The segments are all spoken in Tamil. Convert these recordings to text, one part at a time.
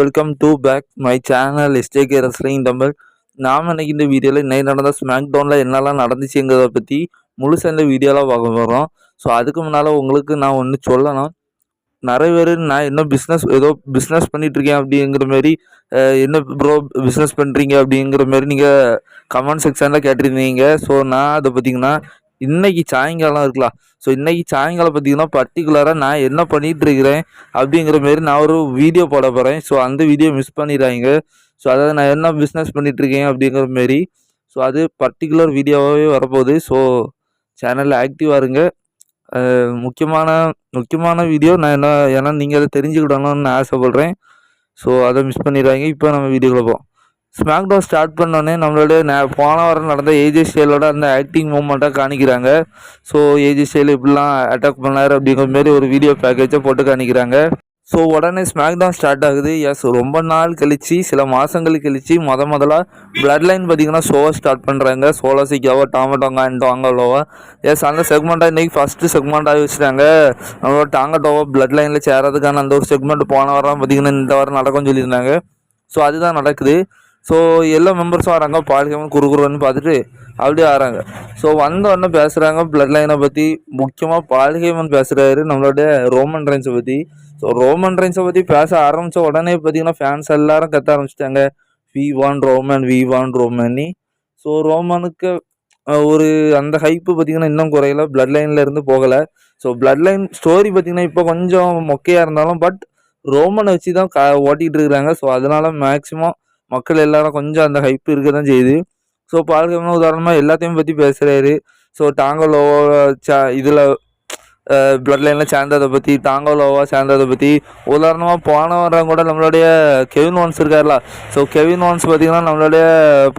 Welcome to back my channel STK wrestling Tamil நாம் இன்னைக்கு இந்த வீடியோவில் இன்னைக்கு நடந்த ஸ்மாக் டவுனில் என்னெல்லாம் நடந்துச்சுங்கிறத பற்றி முழுசாக இந்த வீடியோவில் பார்க்க போகிறோம் ஸோ அதுக்கு முன்னால் உங்களுக்கு நான் ஒன்று சொல்லணும். நிறைய பேர் நான் என்ன பிஸ்னஸ் ஏதோ பிஸ்னஸ் பண்ணிகிட்ருக்கேன் அப்படிங்கிற மாதிரி என்ன ப்ரோ பிஸ்னஸ் பண்ணுறீங்க அப்படிங்கிற மாதிரி நீங்கள் கமெண்ட் செக்ஷனில் கேட்டிருந்தீங்க. ஸோ நான் அதை பார்த்தீங்கன்னா இன்னைக்கு சாயங்காலம் இருக்கலாம் ஸோ இன்றைக்கி சாயங்காலம் பார்த்தீங்கன்னா பர்டிகுலராக நான் என்ன பண்ணிகிட்ருக்கிறேன் அப்படிங்கிற மாரி நான் ஒரு வீடியோ போட போகிறேன் ஸோ அந்த வீடியோ மிஸ் பண்ணிடுறாங்க ஸோ அதாவது நான் என்ன பிஸ்னஸ் பண்ணிகிட்ருக்கேன் அப்படிங்கிற மாரி ஸோ அது பர்டிகுலர் வீடியோவாகவே வரப்போகுது. ஸோ சேனலில் ஆக்டிவாக இருங்க. முக்கியமான முக்கியமான வீடியோ நான் என்ன ஏன்னா நீங்கள் அதை தெரிஞ்சுக்கிடணும்னு நான் ஆசைப்பட்றேன். ஸோ அதை மிஸ் பண்ணிடுறாங்க இப்போ நம்ம வீடியோக்குள்ள போவோம். ஸ்மாக் டவுன் ஸ்டார்ட் பண்ணோடனே நம்மளோட நே போன வாரம் நடந்த ஏஜே ஸ்டைலோட அந்த ஆக்டிங் மூமெண்ட்டாக காணிக்கிறாங்க ஸோ ஏஜே ஸ்டைல் இப்படிலாம் அட்டாக் பண்ணார் அப்படிங்கிற மாதிரி ஒரு வீடியோ பேக்கேஜை போட்டு காணிக்கிறாங்க ஸோ உடனே ஸ்மாக் டவுன் ஸ்டார்ட் ஆகுது. எஸ் ரொம்ப நாள் கழிச்சு சில மாதங்கள் கழிச்சு முத முதல்ல பிளட் லைன் பார்த்தீங்கன்னா ஷோவை ஸ்டார்ட் பண்ணுறாங்க Solo Sikoa Tama Tonga and வாங்கலோவா yes அந்த செக்மெண்ட்டாக இன்றைக்கி ஃபஸ்ட்டு செக்மெண்ட்டாக வச்சுட்டாங்க நம்மளோட டாங்கட்டோவோ பிளட் லைனில் சேரதுக்கான அந்த ஒரு செக்மெண்ட் போன வாரம் பார்த்தீங்கன்னா இந்த வாரம் நடக்கும்னு சொல்லியிருந்தாங்க. ஸோ அதுதான் நடக்குது. ஸோ எல்லா மெம்பர்ஸும் வராங்க பாலிகமன் குறுகுறுன்னு பார்த்துட்டு அப்படியே வராங்க ஸோ வந்த உடனே பேசுகிறாங்க பிளட் லைனை பற்றி முக்கியமாக பாலிகேமன் பேசுகிறாரு நம்மளோட ரோமன் ரைன்ஸை பற்றி ஸோ ரோமன் ரைன்ஸை பற்றி பேச ஆரம்பித்த உடனே பார்த்தீங்கன்னா ஃபேன்ஸ் எல்லாரும் கத்த ஆரம்பிச்சிட்டாங்க. We want Roman we want ரோமன்னி so ரோமனுக்கு ஒரு அந்த ஹைப்பு பார்த்தீங்கன்னா இன்னும் குறையல. பிளட் லைனில் இருந்து போகலை. ஸோ பிளட் லைன் ஸ்டோரி பார்த்தீங்கன்னா இப்போ கொஞ்சம் மொக்கையாக இருந்தாலும் பட் ரோமனை வச்சு தான் க ஓட்டிகிட்டு இருக்கிறாங்க. ஸோ அதனால மேக்ஸிமம் மக்கள் எல்லாரும் கொஞ்சம் அந்த ஹைப் இருக்க தான் செய்யுது. ஸோ பால்கம்னா உதாரணமாக எல்லாத்தையும் பற்றி பேசுகிறாரு ஸோ டாங்கலோ சா இதில் பிளட் லைனில் சேர்ந்ததை பற்றி தாங்கோலோவாக சேர்ந்ததை பற்றி உதாரணமாக போன வாரம் கூட நம்மளுடைய கெவின் வான்ஸ் இருக்கார்ல. ஸோ கெவின் வான்ஸ் பார்த்தீங்கன்னா நம்மளுடைய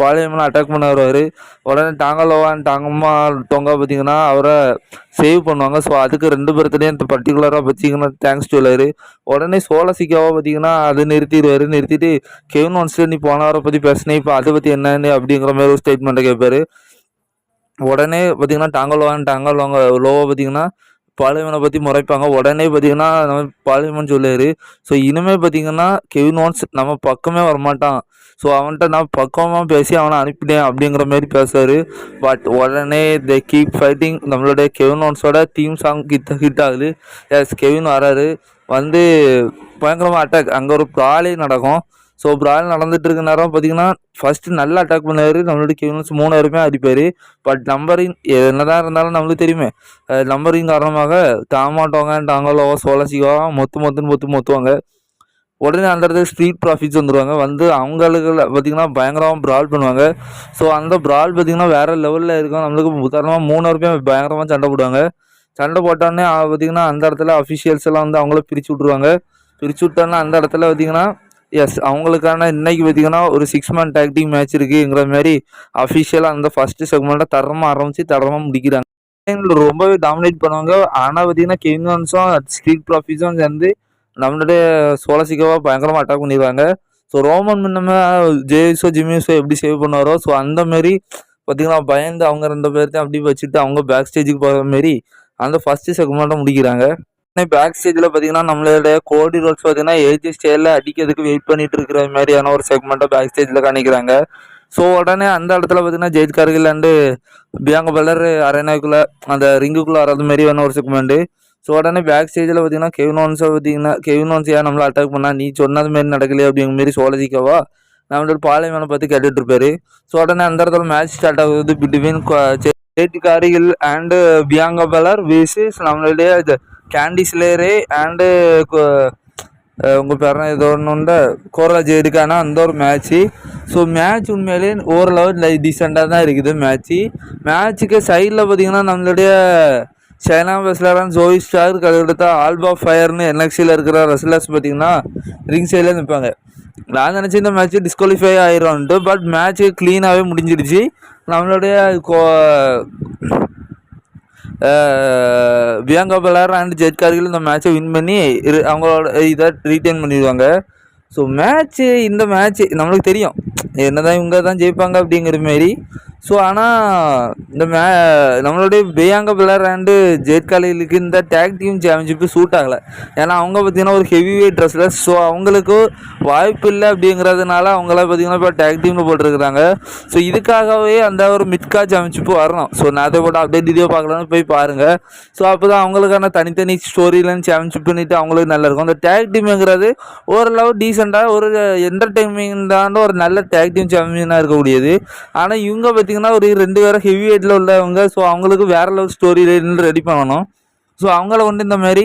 பாலியமெல்லாம் அட்டாக் பண்ண வருவார் உடனே டாங்கலோவா அண்ட் டாங்கம்மா டொங்கா பார்த்தீங்கன்னா அவரை சேவ் பண்ணுவாங்க. ஸோ அதுக்கு ரெண்டு பேர்த்துலேயும் இந்த பர்டிகுலராக பார்த்தீங்கன்னா தேங்க்ஸ் சொல்லுவார். உடனே சோலசிக்காவா பார்த்தீங்கன்னா அது நிறுத்திடுவார். நிறுத்திட்டு கெவின் வான்ஸ்ட்டு நீ போன வாரம் பற்றி பேசினே இப்போ அதை பற்றி என்னன்னு அப்படிங்கிற மாதிரி ஒரு ஸ்டேட்மெண்ட்டை கேட்பாரு உடனே பார்த்தீங்கன்னா டாங்கலோவான் டாங்கலோங்க லோவை பார்த்தீங்கன்னா பாலிமனை பற்றி முறைப்பாங்க. உடனே பார்த்தீங்கன்னா நம்ம பாலிமன் சொல்லுவார் ஸோ இனிமேல் பார்த்தீங்கன்னா கெவின் ஓன்ஸ் நம்ம பக்கமே வரமாட்டான். ஸோ அவன்கிட்ட நான் பக்கமாக பேசி அவனை அனுப்பிட்டேன் அப்படிங்கிற மாதிரி பேசுவார் பட் உடனே த கீப் ஃபைட்டிங் நம்மளுடைய கெவின் ஓன்ஸோட தீம் சாங் ஹிட் ஹிட் ஆகுது. எஸ் கெவின் வராரு. வந்து பயங்கரமாக அட்டாக் அங்கே ஒரு ப்ராலே நடக்கும். ஸோ ப்ரால் நடந்துட்டு இருக்க நேரம் பார்த்தீங்கன்னா ஃபஸ்ட்டு நல்லா அட்டாக் பண்ணார். நம்மளோட கிங்ஸ் மூணு பேருமே அடிப்பார். பட் நம்பரிங் என்னதான் இருந்தாலும் நம்மளுக்கு தெரியுமே. நம்பரிங் காரணமாக டாமாட்டோங்க டாங்கலோவா சோலசிகா மொத்து மொத்துன்னு மொத்து மொத்துவாங்க. உடனே அந்த இடத்துல ஸ்ட்ரீட் ப்ராஃபிட்ஸ் வந்துடுவாங்க வந்து அவங்களுக்கு பார்த்தீங்கன்னா பயங்கரமாக ப்ரால் பண்ணுவாங்க. ஸோ அந்த ப்ரால் பார்த்தீங்கன்னா வேறு லெவலில் இருக்கும். நம்மளுக்கு உதாரணமாக மூணு பேருமே பயங்கரமாக சண்டை போடுவாங்க. சண்டை போட்டோடனே பார்த்தீங்கன்னா அந்த இடத்துல அஃபிஷியல்ஸ் எல்லாம் வந்து அவங்கள பிரித்து விட்ருவாங்க பிரித்து விட்டோன்னா அந்த இடத்துல பார்த்தீங்கன்னா எஸ் அவங்களுக்கான இன்னைக்கு பார்த்தீங்கன்னா ஒரு சிக்ஸ் மந்த் டேக்டிங் மேட்ச் இருக்குங்கிற மாதிரி அஃபிஷியலாக அந்த ஃபஸ்ட்டு செக்மெண்ட்டை தரமாக ஆரம்பித்து தரமாக முடிக்கிறாங்க. ரொம்பவே டாமினேட் பண்ணுவாங்க. ஆனால் பார்த்தீங்கன்னா கெவின்ஸும் ஸ்ட்ரீட் ப்ராஃபிஸும் சேர்ந்து நம்மளுடைய சோலசிக்காவை பயங்கரமாக அட்டாக் பண்ணிடுவாங்க. ஸோ ரோமன் முன்னமே ஜேஎஸோ ஜிமியூஸோ எப்படி சேவ் பண்ணுவாரோ ஸோ அந்த மாரி பார்த்தீங்கன்னா பயந்து அவங்க ரெண்டு பேர்த்தையும் அப்படி வச்சுட்டு அவங்க பேக் ஸ்டேஜுக்கு போகிற மாரி அந்த ஃபஸ்ட்டு செக்மெண்ட்டை முடிக்கிறாங்க. பேக் ஸ்டேஜில் பார்த்தீங்கன்னா நம்மளுடைய கோடி ரோல்ஸ் பார்த்தீங்கன்னா ஏஜ் ஸ்டைலில் அடிக்கிறதுக்கு வெயிட் பண்ணிட்டு இருக்கிற மாதிரியான ஒரு செக்மெண்ட்டை பேக் ஸ்டேஜில் காணிக்கிறாங்க ஸோ உடனே அந்த இடத்துல பார்த்தீங்கன்னா Jade Cargill and Bianca Belair அரேனாக்குள்ளே அந்த ரிங்குக்குள்ளே வராது மாதிரி ஒரு செக்மெண்ட்டு ஸோ உடனே பேக் ஸ்டேஜில் பார்த்தீங்கன்னா கெவினோன்ஸை பார்த்தீங்கன்னா கெவினோன்ஸ் ஏன் நம்மளை அட்டாக் பண்ணா? நீ சொன்னது மாரி நடக்கலையே அப்படிங்கிற மாரி சோழதிக்கவா நம்மளோட பாலைவனை பற்றி கேட்டுட்டு இருப்பாரு. ஸோ உடனே அந்த இடத்துல மேட்ச் ஸ்டார்ட் ஆகுது. பிட்வீன் ஜெயித் காரிகள் அண்டு பியாங்க பலர் விசஸ் நம்மளுடைய கேண்டி ஸ்லேரு அண்டு உங்கள் பேர் ஏதோ ஒன்று கோரலா கோரராஜ் அந்த ஒரு மேட்ச்சு ஸோ மேட்ச் உண்மையிலே ஓரளவு டீசெண்டாக தான் இருக்குது மேட்ச்சு மேட்ச்சுக்கு சைடில் பார்த்தீங்கன்னா நம்மளுடைய சைனா வெஸ்லரான் ஜோய் ஸ்டார் அதுக்கடுத்த ஆல்பா ஃபயர்னு என்எக்சியில் இருக்கிற ரெஸ்லர்ஸ் பார்த்தீங்கன்னா ரிங் சைடில் நிற்பாங்க நான் நினச்சி இந்த மேட்ச்சு டிஸ்குவாலிஃபை ஆயிரும்ட்டு பட் மேட்ச்சு க்ளீனாகவே முடிஞ்சிடுச்சு. நம்மளுடைய கோ Bianca Belair and Jade Cargill இந்த மேட்சை வின் பண்ணி இரு- அவங்களோட இதை ரீட்டைன் பண்ணிடுவாங்க. ஸோ மேட்ச்சு இந்த மேட்ச்சு நம்மளுக்கு தெரியும். என்னதான் இவங்க தான் ஜெயிப்பாங்க அப்படிங்கிற மாரி. ஸோ ஆனால் இந்த மே நம்மளுடைய பேயாங்க பிளர் அண்டு இந்த டேக் டீம் சாம்பியன்ஷிப்பு சூட் ஆகலை. ஏன்னா அவங்க பார்த்தீங்கன்னா ஒரு ஹெவி வெயிட் ட்ரெஸ்லர் ஸோ அவங்களுக்கு வாய்ப்பு இல்லை அப்படிங்கிறதுனால அவங்களாம் பார்த்திங்கன்னா இப்போ டேக் டீமில் போட்டிருக்கிறாங்க. ஸோ இதுக்காகவே அந்த ஒரு மிட்கா சாம்பியன்ஷிப்பு வரணும். ஸோ நான் அதை போட்டு அப்டேட் வீடியோ பார்க்கலான்னு போய் பாருங்கள் ஸோ அப்போ தான் அவங்களுக்கான தனித்தனி ஸ்டோரி சாம்பியன்ஷிப் பண்ணிட்டு அவங்களுக்கு நல்லாயிருக்கும் அந்த டேக் டீம்ங்கிறது ஓரளவு டீசெண்டாக ஒரு என்டர்டைன்மெண்ட்டான ஒரு நல்ல டேக் டீம் சாம்பியனாக இருக்கக்கூடியது. ஆனால் இவங்க பார்த்தீங்கன்னா ஒரு ரெண்டு பேரும் ஹெவி வெயிட்டில் உள்ளவங்க ஸோ அவங்களுக்கு வேற லெவல் ஸ்டோரி லைன் ரெடி பண்ணணும். ஸோ அவங்கள கொண்டு இந்த மாதிரி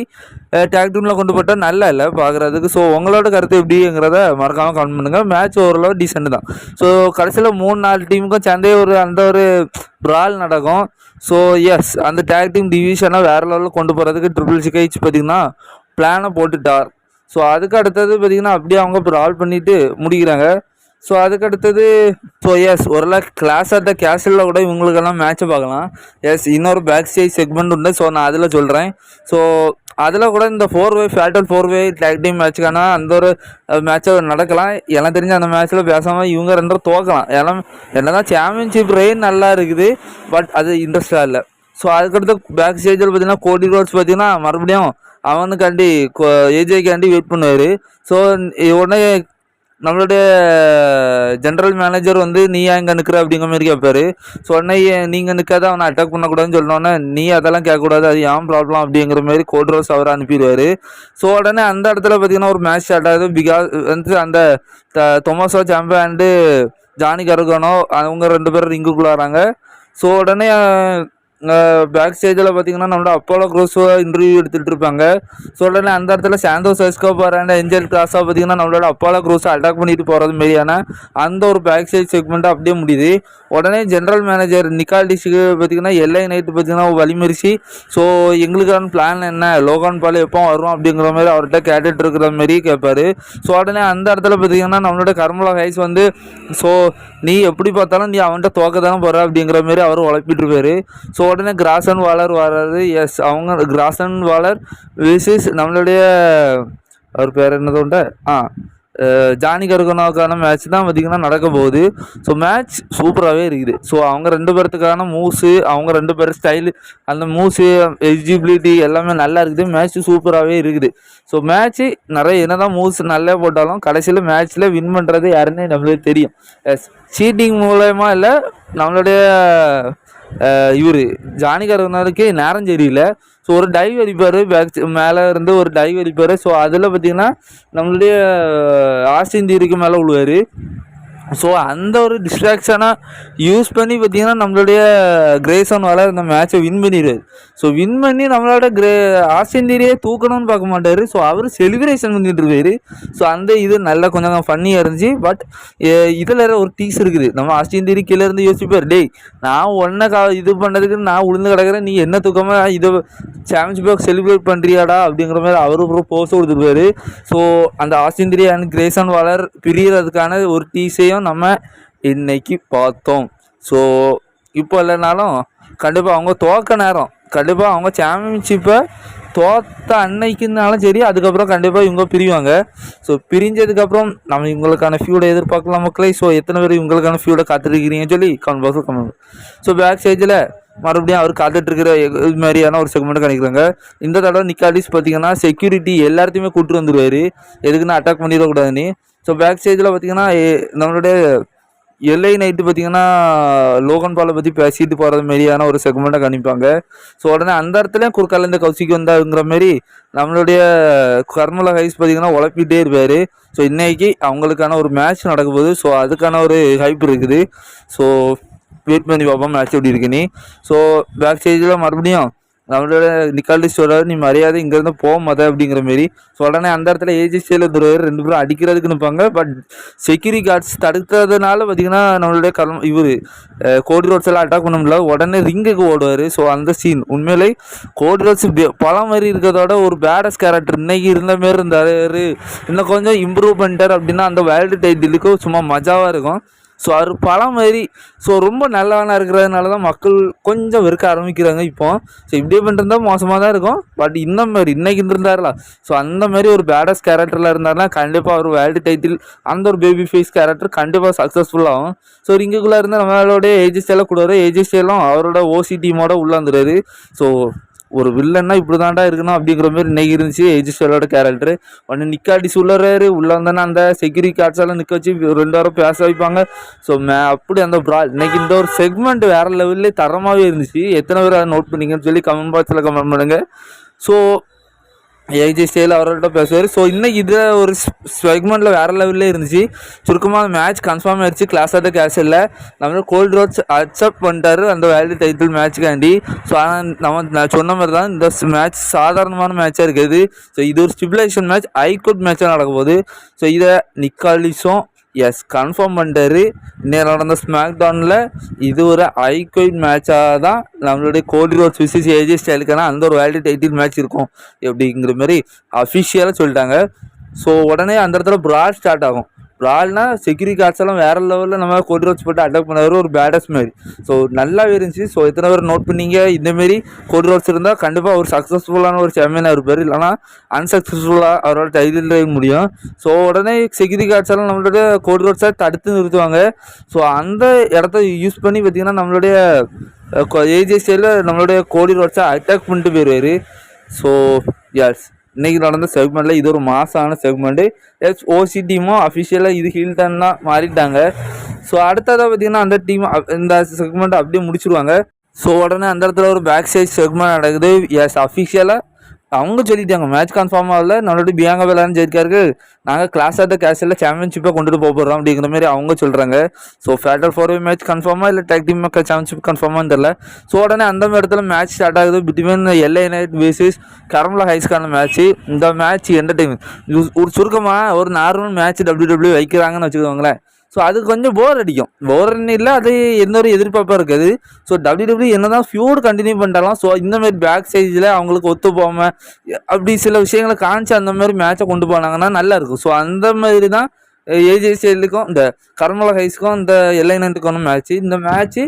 டேக் டீமில் கொண்டு போட்டால் நல்லா இல்லை பார்க்குறதுக்கு ஸோ உங்களோட கருத்து எப்படிங்கிறத மறக்காமல் கமெண்ட் பண்ணுங்கள் மேட்ச் ஓரளவு டீசெண்ட் தான். ஸோ கடைசியில் மூணு நாலு டீமுக்கும் சேர்ந்தே ஒரு அந்த ஒரு ப்ரால் நடக்கும். ஸோ எஸ் அந்த டேக் டீம் டிவிஷனை வேறு லெவலில் கொண்டு போகிறதுக்கு ட்ரிபிள் சிகைச் பார்த்திங்கன்னா பிளானை போட்டுட்டார். ஸோ அதுக்கு அடுத்தது பார்த்திங்கன்னா அப்படியே அவங்க ப்ரால் பண்ணிவிட்டு முடிக்கிறாங்க. ஸோ அதுக்கடுத்தது ஸோ எஸ் ஓரளவு கிளாஸ் ஆட்ட கேஷலில் கூட இவங்களுக்கெல்லாம் மேட்ச்சை பார்க்கலாம். எஸ் இன்னொரு பேக் சைஸ் செக்மெண்ட் உண்டு. ஸோ நான் அதில் சொல்கிறேன் ஸோ அதில் கூட இந்த four way fatal four way tag team மேட்ச்சுக்கான அந்த ஒரு மேட்ச்சை நடக்கலாம். எல்லாம் தெரிஞ்சு அந்த மேட்ச்சில் பேசாமல் இவங்க ரெண்டும் தோக்கலாம் என்ன என்னதான் சாம்பியன்ஷிப் ரெயின் நல்லா இருக்குது பட் அது இன்ட்ரெஸ்டாக இல்லை. ஸோ அதுக்கடுத்து பேக் ஸ்டேஜில் பார்த்தீங்கன்னா கோடி ரோட்ஸ் பார்த்தீங்கன்னா மறுபடியும் அவனுக்காண்டி ஏஜேக்காண்டி வெயிட் பண்ணுவார். ஸோ உடனே நம்மளுடைய ஜென்ரல் மேனேஜர் வந்து நீ ஏன் இங்கே நிற்கிற அப்படிங்கிற மாதிரி கேட்பாரு ஸோ உடனே நீங்கள் நிற்காத அவனை அட்டாக் பண்ணக்கூடாதுன்னு சொன்னோன்னே நீ அதெல்லாம் கேட்கக்கூடாது. அது ஏன் ப்ராப்ளம் அப்படிங்கிற மாதிரி கோட் ரோஸ் அவரை அனுப்பிடுவார். ஸோ உடனே அந்த இடத்துல பார்த்தீங்கன்னா ஒரு மேட்ச் ஸ்டார்ட் ஆகுது. பிகாஸ் வந்து அந்த தொமோசோ சாம்பே அண்டு ஜானி கருகனோ அவங்க ரெண்டு பேரும் ரிங்குக்குள்ளே வராங்க ஸோ உடனே பேக் ஸ்டேஜில் பார்த்தீங்கன்னா நம்மளோட அப்போலோ க்ரோஸோ இன்டர்வியூ எடுத்துகிட்டு இருப்பாங்க. ஸோ உடனே அந்த இடத்துல சாந்தோஸ் சஸ்கோபார் அண்ட் ஏஞ்சல் கிளாஸாக பார்த்தீங்கன்னா நம்மளோட அப்போலோ க்ரோஸை அட்டாக் பண்ணிட்டு போகிறது மாரியான அந்த ஒரு பேக் ஸ்டேஜ் செக்மெண்ட்டாக அப்படியே முடியுது. உடனே ஜென்ரல் மேனேஜர் நிக்கால் நிக்கால்டிஷுக்கு பார்த்தீங்கன்னா எல்ஐ நைட்டு பார்த்தீங்கன்னா வழிமறிச்சு ஸோ எங்களுக்கான பிளான் என்ன? லோகான் பால் எப்போ வரும்? அப்படிங்கிற மாதிரி அவர்கிட்ட கேட்டுட்டு இருக்கிற மாதிரி கேட்பாரு ஸோ உடனே அந்த இடத்துல பார்த்தீங்கன்னா நம்மளோட கர்மலா ஹைஸ் வந்து ஸோ நீ எப்படி பார்த்தாலும் நீ அவன்கிட்ட தோக்க தானே போகிற அப்படிங்கிற மாதிரி அவர் உழப்பிட்டு இருப்பாரு. ஸோ உடனே கிராசன் வாலர் வராது எஸ் அவங்க கிராசன் வாலர் விசிஸ் நம்மளுடைய அவர் பேர் என்னது உண்டு? ஆ ஜானி கருகனாவுக்கான மேட்ச் தான் பார்த்திங்கன்னா நடக்க போகுது. ஸோ மேட்ச் சூப்பராகவே இருக்குது. ஸோ அவங்க ரெண்டு பேர்த்துக்கான மூவ்ஸு அவங்க ரெண்டு பேர் ஸ்டைலு அந்த மூவ்ஸு எலிஜிபிலிட்டி எல்லாமே நல்லா இருக்குது. மேட்ச் சூப்பராகவே இருக்குது. ஸோ மேட்ச்சு நிறைய என்ன தான் மூவ்ஸ் நல்லா போட்டாலும் கடைசியில் மேட்ச்சில் வின் பண்ணுறது யாருன்னு நம்மளுக்கு தெரியும். எஸ் சீட்டிங் மூலயமா இல்லை நம்மளுடைய இவர் ஜானி கருணாருக்கு நேரம் சரியில்லை. ஸோ ஒரு டைவ் அடிப்பார் பேக் மேலே இருந்து ஒரு டைவ் அடிப்பார். ஸோ அதில் பார்த்தீங்கன்னா நம்மளுடைய ஆஸ்டின் தீரிக்கு மேலே விழுவார் ஸோ அந்த ஒரு டிஸ்ட்ராக்ஷனாக யூஸ் பண்ணி பார்த்தீங்கன்னா நம்மளுடைய கிரேசன் வால இந்த மேட்ச்சை வின் பண்ணிடுவார் ஸோ வின் பண்ணி நம்மளோட கிரே ஆஸ்திரேலியே தூக்கணும்னு பார்க்க மாட்டார். ஸோ அவர் செலிப்ரேஷன் பண்ணிட்டு இருக்காரு. ஸோ அந்த இது நல்லா கொஞ்சம் ஃபன்னியாக இருந்துச்சு. பட் இதில் ஒரு டீஸ் இருக்குது. நம்ம ஆஸ்டின் கீழே இருந்து யோசிப்பார். டேய் நான் ஒன்றை கா இது பண்ணதுக்கு நான் உளுந்து கிடக்கிறேன். நீ என்ன தூக்கமாக இதை சாம்பியன்ஷிப் செலிப்ரேட் பண்ணுறியாடா அப்படிங்கிற மாதிரி அவரு ஒரு போஸ்ட் கொடுத்துருப்பாரு ஸோ அந்த ஆஸ்திரேலியா அண்ட் கிரேசன் வாலர் பிரியறதுக்கான ஒரு டீஸையும் நம்ம இன்னைக்கு பார்த்தோம். ஸோ இப்போ இல்லைனாலும் கண்டிப்பாக அவங்க தோக்க நேரம். கண்டிப்பாக அவங்க சாம்பியன்ஷிப்பை தோத்த அன்னைக்குனாலும் சரி அதுக்கப்புறம் கண்டிப்பாக இவங்க பிரிவாங்க. ஸோ பிரிஞ்சதுக்கப்புறம் நம்ம இவங்களுக்கான ஃபியூடை எதிர்பார்க்கலாம் மக்களே. ஸோ எத்தனை பேர் இவங்களுக்கான ஃபியூடை காத்துட்ருக்கிறீங்கன்னு சொல்லி கமெண்ட் பாக்ஸில் கமெண்ட் ஸோ பேக் ஸ்டேஜில் மறுபடியும் அவர் காத்துட்ருக்கிற இது மாதிரியான ஒரு செக்மெண்ட் கிடைக்கிறாங்க இந்த தடவை நிக்காலிஸ் பார்த்தீங்கன்னா செக்யூரிட்டி எல்லாத்தையுமே கூப்பிட்டு வந்துடுவார் எதுக்குன்னா அட்டாக் பண்ணிடக்கூடாதுன்னு. ஸோ பேக் ஸ்டேஜில் பார்த்தீங்கன்னா எ- நம்மளுடைய எல்ஐ நைட்டு பார்த்தீங்கன்னா லோகன் பாலை பற்றி பேசிட்டு போகிறது மாரியான ஒரு செக்மெண்ட்டை காணிப்பாங்க ஸோ உடனே அந்த இடத்துலையும் குறுக்காலேருந்து கௌசிக்கு வந்தாங்கிற மாரி நம்மளுடைய கர்மலா ஹைஸ் பார்த்தீங்கன்னா உழப்பிட்டே இருப்பார். ஸோ இன்றைக்கி அவங்களுக்கான ஒரு மேட்ச் நடக்க போகுது. ஸோ அதுக்கான ஒரு ஹைப் இருக்குது. ஸோ வெயிட் பண்ணி பார்ப்போம் மேட்ச் எப்படி இருக்குன்னு. ஸோ பேக் ஸ்டேஜில் மறுபடியும் நம்மளோட நிக்கால்டி சொல்கிறாரு நீ மரியாதை இங்கேருந்து போக மத அப்படிங்கிற மாரி. ஸோ உடனே அந்த இடத்துல ஏஜி சேல துருவார் ரெண்டு பேரும் அடிக்கிறதுக்கு நிற்பாங்க பட் செக்யூரிட்டி கார்ட்ஸ் தடுக்கிறதுனால பார்த்தீங்கன்னா நம்மளுடைய கலம் இவர் கோடி ரோட்ஸ் எல்லாம் அட்டாக் பண்ண முடியல. உடனே ரிங்குக்கு ஓடுவார். ஸோ அந்த சீன் உண்மையிலே கோடி ரோட்ஸ் பழம் மாதிரி இருக்கிறதோட ஒரு பேடஸ் கேரக்டர் இன்னைக்கு இருந்த மாரி இருந்தார். இன்னும் கொஞ்சம் இம்ப்ரூவ் பண்ணிட்டார் அப்படின்னா அந்த வேர்ல்டு டைட்டிலுக்கு சும்மா மஜாவாக இருக்கும். ஸோ அவர் பழம் மாதிரி ஸோ ரொம்ப நல்லவனாக இருக்கிறதுனால தான் மக்கள் கொஞ்சம் வெறுக்க ஆரம்பிக்கிறாங்க இப்போ. ஸோ இப்படியே பண்ணிருந்தா மோசமாக தான் இருக்கும். பட் இந்த மாதிரி இன்னைக்கு இருந்திருந்தாருல. ஸோ அந்த மாதிரி ஒரு பேடஸ் கேரக்டரில் இருந்தாருன்னா கண்டிப்பாக அவர் வேர்ல்டு டைட்டில் அந்த ஒரு பேபி ஃபேஸ் கேரக்டர் கண்டிப்பாக சக்ஸஸ்ஃபுல்லாகும் ஸோ ரிங்குக்குள்ளே இருந்தால் நம்மளோட ஏஜஸ் கூட கொடுவாரு அவரோட ஓசி டீமோட உள்ளே வந்துடுறாரு. ஸோ ஒரு வில்லன்னா இப்படி தாண்டா இருக்கணும் அப்படிங்கிற மாதிரி இன்னைக்கு இருந்துச்சு. ஏஜிஸ்வலோட கேரக்டர் ஒன்று நிக்காட்டி சொல்லுறாரு. உள்ளே வந்தானே அந்த செக்யூரிட்டி கார்ட்ஸெல்லாம் நிற்க வச்சு ரெண்டு வாரம் பேச வைப்பாங்க. ஸோ மே அப்படி அந்த ப்ரா இன்னைக்கு இந்த ஒரு செக்மெண்ட் வேறு லெவல்லே தரமாகவே இருந்துச்சு. எத்தனை பேர் அதை நோட் பண்ணிங்கன்னு சொல்லி கமெண்ட் பாக்ஸில் கமெண்ட் பண்ணுங்கள் ஸோ ஏஜி ஸ்டைல் அவர்கிட்ட பேசுவார். ஸோ இன்னைக்கு இதில் ஒரு செக்மெண்ட்டில் வேறு லெவலில் இருந்துச்சு. சுருக்கமாக மேட்ச் கன்ஃபார்ம் ஆயிடுச்சு. கிளாஸ் ஆட்ட கேஷ் இல்லை. நம்ம கோல்ட் ரோட்ஸ் அக்செப்ட் பண்ணிட்டாரு. அந்த வேல்டு டைட்டில் மேட்ச்சுக்காண்டி ஸோ ஆனால் நம்ம நான் சொன்ன மாதிரி தான் இந்த மேட்ச் சாதாரணமான மேட்சாக இருக்குது. ஸோ இது ஒரு ஸ்டிபுலேஷன் மேட்ச் ஐகோட் மேட்சாக நடக்க போகுது. ஸோ இதை நிக்காலிஸும் எஸ் கன்ஃபார்ம் பண்ணிட்டாரு. இன்னைக்கு நடந்த ஸ்மாக் டவுனில் இது ஒரு ஐகோயின் மேட்சாக தான் நம்மளுடைய கோடி ரோட்ஸ் விசிஸ் ஏஜி ஸ்டைலுக்கான அந்த ஒரு வேல்டு டைட்டில் மேட்ச் இருக்கும். எப்படிங்கிற மாதிரி அஃபிஷியலாக சொல்லிட்டாங்க. ஸோ உடனே அந்த இடத்துல ப்ராட் ஸ்டார்ட் ஆகும். ராயல்னா செக்யூரிட்டி கார்ட்ஸ் எல்லாம் வேற லெவலில் நம்ம கோடி ரோட்ஸ் போட்டு அட்டாக் பண்ணவர் ஒரு பேடஸ் மாதிரி. ஸோ நல்லாவே இருந்துச்சு. ஸோ எத்தனை பேர் நோட் பண்ணீங்க? இந்தமாரி கோடி ரோட்ஸ் இருந்தால் கண்டிப்பாக ஒரு சக்ஸஸ்ஃபுல்லான ஒரு சாம்பியனாக இருப்பார். இல்லைனா அன்சக்ஸஸ்ஃபுல்லாக அவரால் டைட்டில் முடியும். ஸோ உடனே செக்யூரிட்டி கார்ட்ஸ் எல்லாம் நம்மளோட கோடி ரோட்ஸை தடுத்து நிறுத்துவாங்க. ஸோ அந்த இடத்த யூஸ் பண்ணி பார்த்திங்கன்னா நம்மளுடைய ஏஜிஎஸ்டியில் நம்மளுடைய கோடி ரோட்ஸை அட்டாக் பண்ணிட்டு போயிடுவார் ஸோ எஸ் இன்னைக்கு நடந்த செக்மெண்ட்டில் இது ஒரு மாசான செக்மெண்ட்டு எஸ் ஓசி டீமும் அஃபிஷியலாக இது ஹீல்டன் தான் மாறிட்டாங்க. ஸோ அடுத்ததாக பார்த்தீங்கன்னா அந்த டீம் இந்த செக்மெண்ட்டை அப்படியே முடிச்சிருவாங்க. ஸோ உடனே அந்த இடத்துல ஒரு பேக் சைட் செக்மெண்ட் நடக்குது எஸ் அஃபிஷியலாக அவங்க சொல்லிட்டாங்க மேட்ச் கன்ஃபார்ம் ஆகல நம்மளோட பியாங்க விளாட்னு ஜெயிக்காருக்கு நாங்கள் கிளாஸ் ஆஃப் த கேஷில் சாம்பியன்ஷிப்பை கொண்டுட்டு போக போகிறோம் அப்படிங்கிற மாதிரி அவங்க சொல்கிறாங்க ஸோ ஃபேட்டர் ஃபோர் மேட்ச் கன்ஃபார்மாக இல்லை டேக் டீம் சாம்பியன்ஷிப் கன்ஃபார்மாக தெரில ஸோ உடனே அந்த இடத்துல மேட்ச் ஸ்டார்ட் ஆகுது. பிட்வீன் எல்ஐ நைட் பேசிஸ் கரம்லா ஹைஸ்கான மேட்ச் இந்த மேட்ச் என்டர்டைன்மெண்ட் ஒரு சுருக்கமாக ஒரு நார்மல் மேட்ச் டபிள்யூ டபிள்யூ வைக்கிறாங்கன்னு வச்சுக்கோங்களேன். ஸோ அது கொஞ்சம் போர் அடிக்கும். போர்னு இல்லை அது எந்த ஒரு எதிர்பார்ப்பாக இருக்காது. ஸோ டபிள்யூ டபிள்யூ என்ன தான் ஃபியூட் கண்டினியூ பண்ணிட்டாலும் ஸோ இந்தமாரி பேக் சைஸில் அவங்களுக்கு ஒத்து போகாமல் அப்படி சில விஷயங்களை காமிச்சு அந்த மாதிரி மேட்சை கொண்டு போனாங்கன்னா நல்லா இருக்கும். ஸோ அந்த மாதிரி தான் ஏஜேசிஎல்லுக்கும் இந்த கர்மலா ஹைஸ்க்கும் இந்த எல்ஐ மேட்ச்சு இந்த மேட்ச்சு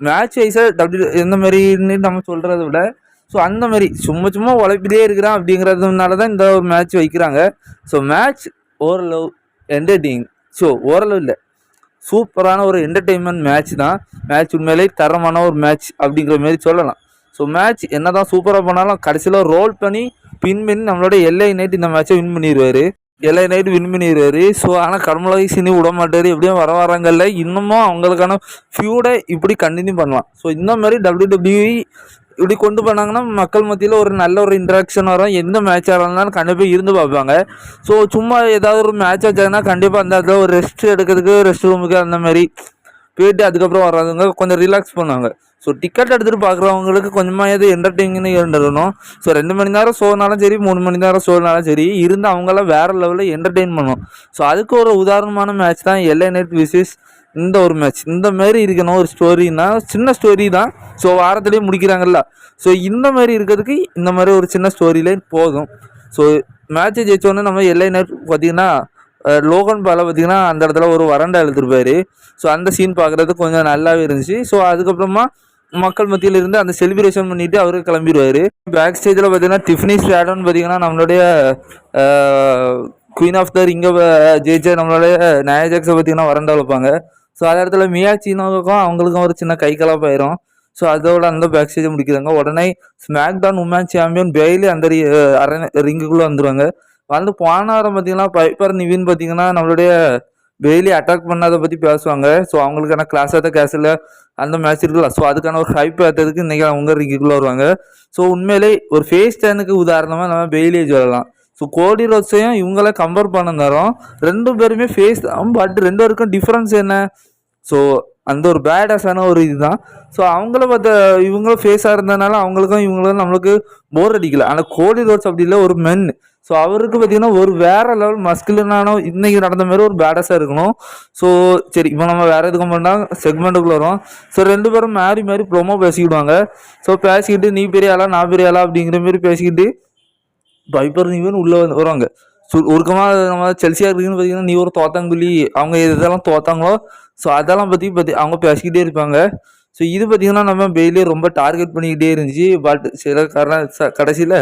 மேட்ச் வைஸாக டபிள்யூ எந்த மாதிரின்னு நம்ம சொல்கிறத விட ஸோ அந்த மாதிரி சும்மா சும்மா உழைப்பிலே இருக்கிறான் அப்படிங்கிறதுனால தான் இந்த ஒரு மேட்ச் வைக்கிறாங்க. ஸோ மேட்ச் ஓரளவு என்டர்டெய்னிங் ஸோ ஓரளவு இல்லை. சூப்பரான ஒரு என்டர்டெயின்மெண்ட் மேட்ச் தான். மேட்ச் உண்மையிலே தரமான ஒரு மேட்ச் அப்படிங்கிற மாதிரி சொல்லலாம். ஸோ மேட்ச் என்ன தான் சூப்பராக பண்ணாலும் கடைசியில் ரோல் பண்ணி பின் பண்ணி நம்மளோட எல்ஐ நைட் இந்த மேட்ச்சை வின் பண்ணிடுவார் எல்ஐ நைட் வின் பண்ணிடுவார் ஸோ ஆனால் கடமலகை சினி விட மாட்டார். எப்படியும் வர வராங்கல்ல இன்னமும் அவங்களுக்கான ஃபியூடை இப்படி கண்டினியூ பண்ணலாம். ஸோ இந்த மாதிரி டபிள்யூ டபிள்யூஇ இப்படி கொண்டு போனாங்கன்னா மக்கள் மத்தியில் ஒரு நல்ல ஒரு இன்ட்ராக்ஷன் வரும். எந்த மேட்சாக இருந்தாலும் கண்டிப்பாக இருந்து பார்ப்பாங்க. ஸோ சும்மா ஏதாவது ஒரு மேட்ச் வச்சாங்கன்னா கண்டிப்பாக அந்த இடத்துல ஒரு ரெஸ்ட் எடுக்கிறதுக்கு ரெஸ்ட் ரூமுக்கு அந்த மாதிரி போயிட்டு அதுக்கப்புறம் வர்றதுங்க கொஞ்சம் ரிலாக்ஸ் பண்ணுவாங்க. ஸோ டிக்கெட் எடுத்துகிட்டு பார்க்குறவங்களுக்கு கொஞ்சமாக எது என்டர்டெயின்னு இருந்துடணும். ஸோ ரெண்டு மணி நேரம் ஷோனாலும் சரி மூணு மணி நேரம் ஷோனாலும் சரி இருந்து அவங்களாம் வேறு லெவலில் என்டர்டெயின் பண்ணும் ஸோ அதுக்கு ஒரு உதாரணமான மேட்ச் தான் எல்ஏ நெட் விசிஸ் இந்த ஒரு மேட்ச் இந்த மாதிரி இருக்கணும் ஒரு ஸ்டோரின்னா சின்ன ஸ்டோரி தான். ஸோ வாரத்துலேயே முடிக்கிறாங்கல்ல. ஸோ இந்த மாதிரி இருக்கிறதுக்கு இந்த மாதிரி ஒரு சின்ன ஸ்டோரியிலே போதும். ஸோ மேட்ச்சை ஜெயிச்சோடனே நம்ம எல்லை நைட் பார்த்தீங்கன்னா லோகன் பால பார்த்தீங்கன்னா அந்த இடத்துல ஒரு வறண்டா எழுதிருப்பாரு ஸோ அந்த சீன் பார்க்குறது கொஞ்சம் நல்லாவே இருந்துச்சு. ஸோ அதுக்கப்புறமா மக்கள் மத்தியில் இருந்து அந்த செலிப்ரேஷன் பண்ணிட்டு அவரு கிளம்பிடுவாரு. பேக் ஸ்டேஜில் பார்த்தீங்கன்னா டிஃபினி ஸ்டாடோன்னு பார்த்தீங்கன்னா நம்மளுடைய குயின் ஆஃப் த இங்கே ஜெயிச்ச நம்மளுடைய நயஜாக்ஸை பார்த்தீங்கன்னா வறண்டா வைப்பாங்க ஸோ அதே இடத்துல மியாச்சினோவுக்கும் அவங்களுக்கும் ஒரு சின்ன கை கலப்பாயிரும் ஸோ அதோட அந்த பேக் ஸ்டேஜை முடிக்கிறாங்க. உடனே smack down woman champion Bayley அந்த ரி- அரண் ரிங்குக்குள்ளே வந்துடுவாங்க வந்து போன வாரம் பார்த்தீங்கன்னா பைப்பர் நிவின் பார்த்தீங்கன்னா நம்மளுடைய பெய்லி அட்டாக் பண்ணாத பற்றி பேசுவாங்க. ஸோ அவங்களுக்கான கிளாஸ் ஆஃப் கேஸில் அந்த மேட்ச் இருக்குல்ல ஸோ அதுக்கான ஒரு ஹைப் ஏற்றதுக்கு இன்றைக்கி அவங்க ரிங்குக்குள்ளே வருவாங்க. ஸோ உண்மையிலே ஒரு ஃபேஸ் டேனுக்கு உதாரணமாக நம்ம பெய்லியை சொல்லலாம். ஸோ கோடி ரோட்ஸையும் இவங்கள கம்பேர் பண்ண நேரம் ரெண்டு பேருமே ஃபேஸ் தான் பட் ரெண்டு பேருக்கும் டிஃப்ரென்ஸ் என்ன? ஸோ அந்த ஒரு பேடாஸான ஒரு இதுதான். ஸோ அவங்கள பார்த்த இவங்களும் ஃபேஸாக இருந்ததுனால அவங்களுக்கும் இவங்களும் நம்மளுக்கு போர் அடிக்கல. ஆனால் கோடி ரோட்ஸ் அப்படி இல்லை. ஒரு மென் ஸோ அவருக்கு பார்த்தீங்கன்னா ஒரு வேற லெவல் மஸ்கிலனான இன்னைக்கு நடந்த மாதிரி ஒரு பேடஸாக இருக்கணும். ஸோ சரி இப்போ நம்ம வேற எதுக்கு பண்ணால் செக்மெண்ட்டுக்குள்ள வரும். ஸோ ரெண்டு பேரும் மாறி மாறி ப்ரோமோ பேசிக்கிடுவாங்க. ஸோ பேசிக்கிட்டு நீ பெரிய ஆளா நான் பெரிய ஆளா அப்படிங்கிற மாதிரி பேசிக்கிட்டு பைப்பர் நீவன் உள்ளே வந்து வருவாங்க. ஸோ ஒருக்கமாக நம்ம செல்சியாக இருக்குன்னு பார்த்தீங்கன்னா நீ ஒரு தோத்தாங்குழி அவங்க இதெல்லாம் தோத்தாங்களோ ஸோ அதெல்லாம் பற்றி பற்றி அவங்க பேசிக்கிட்டே இருப்பாங்க. ஸோ இது பார்த்திங்கன்னா நம்ம பெயிலே ரொம்ப டார்கெட் பண்ணிக்கிட்டே இருந்துச்சு. பட் சில காரணம் கடைசியில்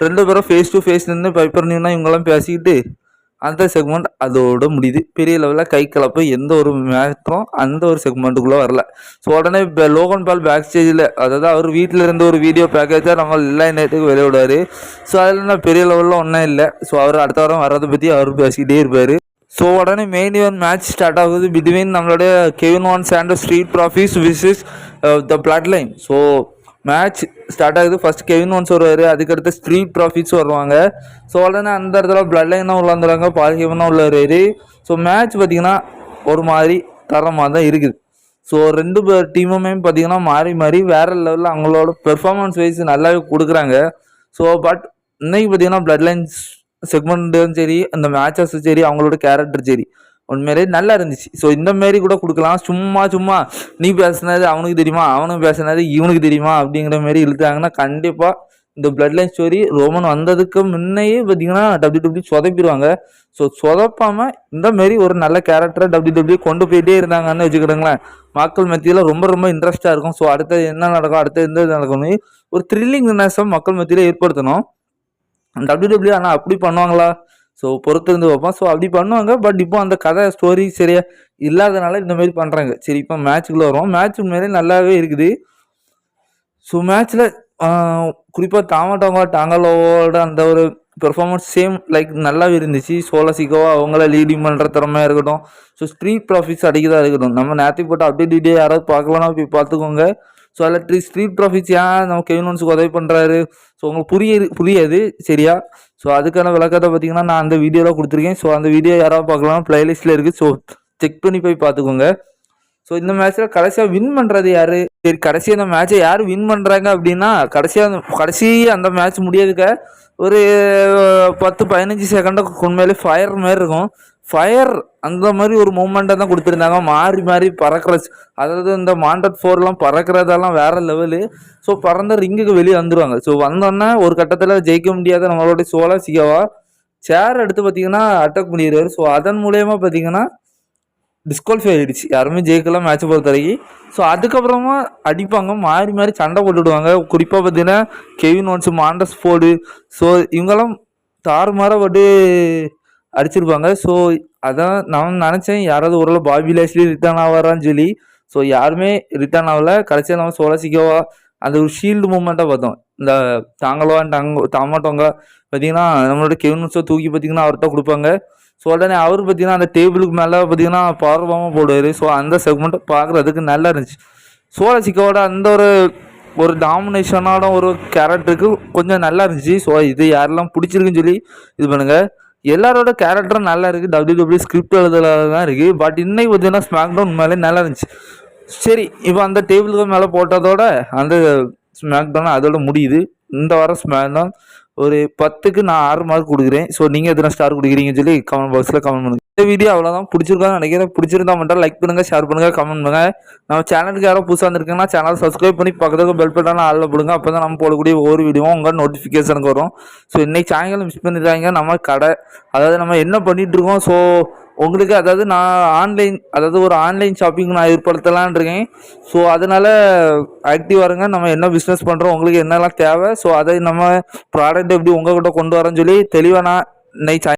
ரெண்டு பேரும் ஃபேஸ் டு ஃபேஸ் நின்று பைப்பர் நியூனா இவங்கெல்லாம் பேசிக்கிட்டு அந்த செக்மெண்ட் அதோட முடியுது. பெரிய லெவலில் கை கலப்பு எந்த ஒரு மேட்ரும் அந்த ஒரு செக்மெண்ட்டுக்குள்ளே வரல. ஸோ உடனே இப்போ லோகன் பால் பேக் ஸ்டேஜில் அதாவது அவர் வீட்டில் இருந்த ஒரு வீடியோ பேக்கேஜாக நம்ம எல்லா நேரத்துக்கு விளையாடுவார் ஸோ அதில் நான் பெரிய லெவலில் ஒன்றும் இல்லை. ஸோ அவர் அடுத்த வாரம் வர்றதை பற்றி அவர் பேசிக்கிட்டே இருப்பார். ஸோ உடனே மெயின் இவன் மேட்ச் ஸ்டார்ட் ஆகுது. பிட்வீன் நம்மளுடைய Kevin Owens and Street Profits versus the Bloodline so match start ஆகுது. ஃபர்ஸ்ட் கெவின் ஒன்ஸ் வருவார். அதுக்கடுத்து ஸ்ட்ரீட் ப்ராஃபிட்ஸ் வருவாங்க. ஸோ உடனே அந்த இடத்துல பிளட் லைன் தான் உள்ள வந்துடுறாங்க பால் ஹெவன் தான் உள்ள வருவார் ஸோ மேட்ச் பார்த்திங்கன்னா ஒரு மாதிரி தரமாக தான் இருக்குது. ஸோ ரெண்டு டீமுமே பார்த்தீங்கன்னா மாறி மாறி வேறு லெவலில் அவங்களோட பெர்ஃபார்மன்ஸ் வைஸ் நல்லாவே கொடுக்குறாங்க. ஸோ பட் இன்னைக்கு பார்த்தீங்கன்னா பிளட் லைன்ஸ் செக்மெண்ட்டும் சரி அந்த மேட்சஸும் சரி அவங்களோட கேரக்டர் சரி. உண்மையிலே நல்லா இருந்துச்சு. ஸோ இந்த மாரி கூட கொடுக்கலாம். சும்மா சும்மா நீ பேசுனது அவனுக்கு தெரியுமா? அவனுக்கு பேசுனது இவனுக்கு தெரியுமா? அப்படிங்கிற மாரி இழுத்தாங்கன்னா கண்டிப்பாக இந்த பிளட் லைன் ஸ்டோரி ரோமன் வந்ததுக்கு முன்னையே பார்த்தீங்கன்னா டபிள்யூ டபிள்யூ சொதப்பிடுவாங்க. ஸோ சொதப்பாமல் இந்த மாரி ஒரு நல்ல கேரக்டரை டபிள்யூ டபிள்யூ கொண்டு போயிட்டே இருந்தாங்கன்னு வச்சுக்கிடுங்களேன். மக்கள் மத்தியில் ரொம்ப ரொம்ப இன்ட்ரெஸ்ட்டாக இருக்கும். ஸோ அடுத்தது என்ன நடக்கும்? அடுத்தது எந்த நடக்கும்னு ஒரு த்ரில்லிங் மக்கள் மத்தியில் ஏற்படுத்தணும். டபிள்யூ டபிள்யூ ஆனால் அப்படி பண்ணுவாங்களா? ஸோ பொறுத்திருந்து வைப்போம் ஸோ அப்படி பண்ணுவாங்க. பட் இப்போ அந்த கதை ஸ்டோரி சரியா இல்லாதனால இந்த மாதிரி பண்ணுறாங்க சரி இப்போ மேட்ச்சுக்குள்ளே வரும் மேட்ச் உண்மையிலே நல்லாவே இருக்குது. ஸோ மேட்ச்சில் குறிப்பாக தாமட்டவங்க டாங்கலோவோட அந்த ஒரு பெர்ஃபார்மன்ஸ் சேம் லைக் நல்லாவே இருந்துச்சு. சோலசிக்கோவா அவங்கள லீடிங் பண்ணுற திறமையாக இருக்கட்டும். ஸோ ஸ்ட்ரீட் ப்ராஃபிட்ஸ் அடிக்கதாக இருக்கட்டும். நம்ம நேரத்தை போட்டு அப்டேட் யாராவது பார்க்கலன்னா போய் பார்த்துக்கோங்க. ஸோ அதில் ஸ்ட்ரீட் ப்ராஃபிட்ஸ் ஏன் நம்ம கெவினோன்ஸுக்கு உதவி பண்ணுறாரு ஸோ உங்களுக்கு புரிய புரியாது சரியா? ஸோ அதுக்கான விளக்கத்தை பார்த்தீங்கன்னா நான் அந்த வீடியோவில் கொடுத்துருக்கேன். ஸோ அந்த வீடியோ யாராவது பார்க்கலாம் ப்ளேலிஸ்ட்டில் இருக்குது ஸோ செக் பண்ணி போய் பார்த்துக்கோங்க. ஸோ இந்த மேட்ச்சில் கடைசியாக வின் பண்ணுறது யார்? சரி கடைசியாக அந்த மேட்ச்சை யார் வின் பண்ணுறாங்க அப்படின்னா கடைசியாக கடைசி அந்த மேட்ச் முடியாதுக்க ஒரு பத்து பதினஞ்சு செகண்டுக்கு உண்மையிலே ஃபயர் மாரி இருக்கும். ஃபயர் அந்த மாதிரி ஒரு மூமெண்ட்டை தான் கொடுத்துருந்தாங்க. மாறி மாறி பறக்கிற அதாவது இந்த மாண்டட் ஃபோர்லாம் பறக்கிறதெல்லாம் வேற லெவலு ஸோ பறந்த ரிங்குக்கு வெளியே வந்துடுவாங்க ஸோ வந்தோன்னே ஒரு கட்டத்தில் ஜெயிக்க முடியாத நம்மளோட சோலா சிகாவா சேர் எடுத்து பார்த்தீங்கன்னா அட்டாக் பண்ணிடுவார். ஸோ அதன் மூலயமா பார்த்தீங்கன்னா டிஸ்குவாலிஃபை ஆகிடுச்சு யாருமே ஜெயிக்கலாம் மேட்ச் பொறுத்த வரைக்கும் ஸோ அதுக்கப்புறமா அடிப்பாங்க. மாறி மாறி சண்டை போட்டுவிடுவாங்க குறிப்பாக பார்த்தீங்கன்னா Kevin Owens Montez Ford so இவங்கெல்லாம் தாறுமாற பட்டு அடிச்சிருப்பாங்க. ஸோ அதான் நான் நினச்சேன் யாராவது ஓரளவு பாபி லேஸ்லி ரிட்டர்ன் ஆவாரான்னு சொல்லி. ஸோ யாருமே ரிட்டர்ன் ஆகல. கடைசியாக நம்ம சோழசிக்கவா அந்த ஒரு ஷீல்டு மூமெண்ட்டாக பார்த்தோம். இந்த தாங்களோ டாங்கோ தாமாட்டோங்க பார்த்தீங்கன்னா நம்மளோட கெவின்ஸோ தூக்கி பார்த்தீங்கன்னா அவர்கிட்ட கொடுப்பாங்க. ஸோ உடனே அவர் பார்த்தீங்கன்னா அந்த டேபிளுக்கு மேலே பார்த்தீங்கன்னா பார்வமாக போடுவார். ஸோ அந்த செக்மெண்ட்டை பார்க்குறதுக்கு நல்லா இருந்துச்சு. சோழசிக்கோட அந்த ஒரு ஒரு டாமினேஷனான ஒரு கேரக்டருக்கு கொஞ்சம் நல்லா இருந்துச்சு. ஸோ இது யாரெல்லாம் பிடிச்சிருக்குன்னு சொல்லி இது பண்ணுங்கள் எல்லாரோட கேரக்டரும் நல்லா இருக்குது டபிள்யூ டபிள்யூ ஸ்கிரிப்ட் எழுதுல தான் இருக்குது பட் இன்னைக்கு பார்த்தீங்கன்னா ஸ்மாக் டவுன் மேலே நல்லா இருந்துச்சு. சரி இப்போ அந்த டேபிளுக்கு மேலே போட்டதோட அந்த ஸ்மாக் டவுன் அதோட முடியுது. இந்த வாரம் ஸ்மாக் டவுன் ஒரு பத்துக்கு நான் ஆறு மார்க் கொடுக்குறேன். ஸோ நீங்கள் எத்தனை ஸ்டார் கொடுக்குறீங்கன்னு சொல்லி கமெண்ட் பாக்ஸில் கமெண்ட் பண்ணுங்கள் இந்த வீடியோ அவ்வளோதான் பிடிச்சிருக்கான்னு நினைக்கிறேன். பிடிச்சிருந்தா மட்டும் லைக் பண்ணுங்கள் ஷேர் பண்ணுங்கள் கமெண்ட் பண்ணுங்கள் நம்ம சேனலுக்கு யாரோ புதுசாக இருந்திருக்குன்னா சேனல் சப்ஸ்கிரைப் பண்ணி பக்கத்துக்கு பெல் பட்டான ஆளில் போடுங்க. அப்போ தான் நம்ம போடக்கூடிய ஒவ்வொரு வீடியோவும் உங்கள் நோட்டிஃபிகேஷனுக்கு வரும். ஸோ இன்றைக்கி சாயங்காலம் மிஸ் பண்ணிடுறாங்க நம்ம கடை அதாவது நம்ம என்ன பண்ணிகிட்ருக்கோம் ஸோ உங்களுக்கு அதாவது நான் ஆன்லைன் அதாவது ஒரு ஆன்லைன் ஷாப்பிங் நான் ஏற்படுத்தலான் இருக்கேன். ஸோ அதனால் ஆக்டிவாக இருங்க. நம்ம என்ன பிஸ்னஸ் பண்ணுறோம் உங்களுக்கு என்னெல்லாம் தேவை? ஸோ அதை நம்ம ப்ராடக்ட் எப்படி உங்கள்கிட்ட கொண்டு வரேன்னு சொல்லி தெளிவாக நான் இன்னைக்கு